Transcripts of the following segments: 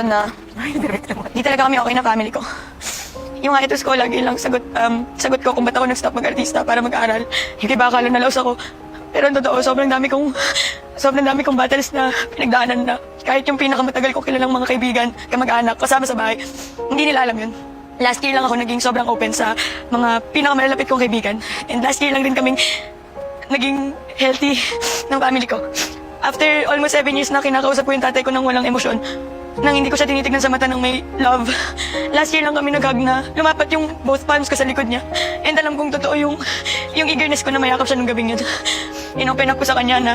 na di talaga kami okay na family ko. Yung etos ko, lagi lang sagot, um, sagot ko kung ba't ako nag-stop mag-artista para mag-aral. Hindi ba akala na ako. Pero ang totoo, sobrang dami kong, sobrang dami kong battles na pinagdaanan na kahit yung pinakamatagal ko kilalang mga kaibigan, kamag-anak, kasama sa bahay, hindi nila alam yun. Last year lang ako naging sobrang open sa mga pinakamalalapit kong kaibigan. And last year lang din kaming naging healthy ng family ko. After almost seven years na kinakausap ko yung tatay ko ng walang emosyon, nang hindi ko siya tinitignan sa mata ng may love. Last year lang kami nag na lumapat yung both palms ko sa likod niya. And alam kong totoo yung, yung eagerness ko na mayakap siya nung gabing yun. Inopen up ko sa kanya na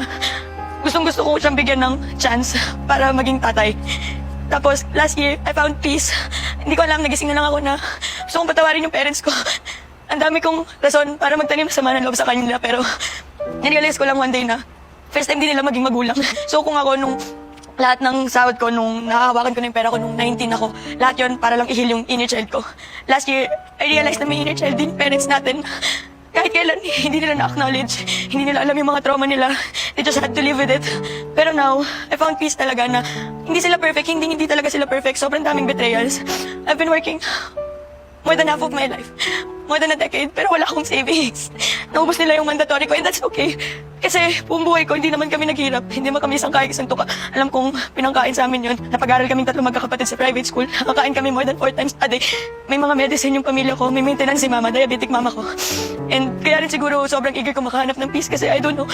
gustong gusto ko siyang bigyan ng chance para maging tatay. Tapos last year, I found peace. Hindi ko alam, nagising na lang ako na gusto kong patawarin yung parents ko. Ang dami kong rason para magtanim sa ng loob sa kanila pero narealize ko lang one day na first time din nila maging magulang. So kung ako nung lahat ng sahod ko nung nakahawakan ko na yung pera ko nung 19 ako, lahat yon para lang ihil yung inner child ko. Last year, I realized na may inner child din parents natin. Kahit kailan, hindi nila na-acknowledge. Hindi nila alam yung mga trauma nila. They just had to live with it. Pero now, I found peace talaga na hindi sila perfect. Hindi, hindi talaga sila perfect. Sobrang daming betrayals. I've been working more than half of my life. More than a decade, pero wala akong savings. Naubos nila yung mandatory ko, and that's okay. Kasi buong buhay ko, hindi naman kami naghirap. Hindi naman kami isang kain, isang tuka. Alam kong pinangkain sa amin yun. Napag-aral kaming tatlo magkakapatid sa private school. Nakakain kami more than four times a day. May mga medicine yung pamilya ko. May maintenance si mama, diabetic mama ko. And kaya rin siguro sobrang eager ko makahanap ng peace kasi I don't know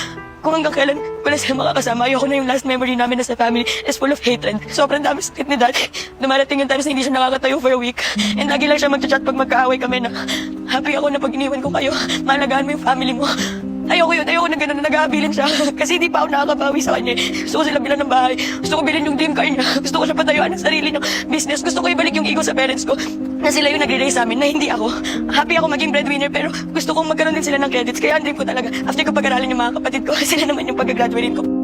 kung hanggang kailan ko na sila makakasama. Ayoko na yung last memory namin as a family is full of hatred. Sobrang dami sakit ni dad. Dumarating yung times na hindi siya nakakatayo for a week. And lagi lang siya magchat pag magkaaway kami na happy ako na pag iniwan ko kayo. Malagaan mo yung family mo. Ayoko yun. Ayoko na gano'n na nag-aabilin siya. Kasi hindi pa ako nakakabawi sa kanya. eh. Gusto ko sila bilan ng bahay. Gusto ko bilhin yung dream car niya. Gusto ko siya patayuan ng sarili ng business. Gusto ko ibalik yung ego sa parents ko. Na sila yung nagre-raise sa amin, na hindi ako. Happy ako maging breadwinner, pero gusto kong magkaroon din sila ng credits. Kaya ang dream ko talaga, after ko pag-aralin yung mga kapatid ko, sila naman yung pag-graduate ko.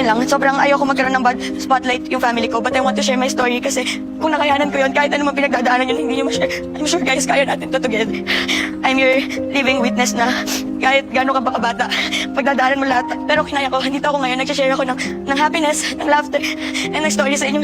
Yun lang, sobrang ayoko magkaroon ng bad spotlight yung family ko. But I want to share my story kasi kung nakayanan ko yun, kahit man pinagdadaanan yun, hindi nyo ma-share. I'm sure guys, kaya natin to together. I'm your living witness na kahit gano'n ka ba kabata, pagdadaanan mo lahat. Pero kinaya ko, dito ako ngayon, nagsashare ako ng, ng happiness, ng laughter, and ng story sa inyong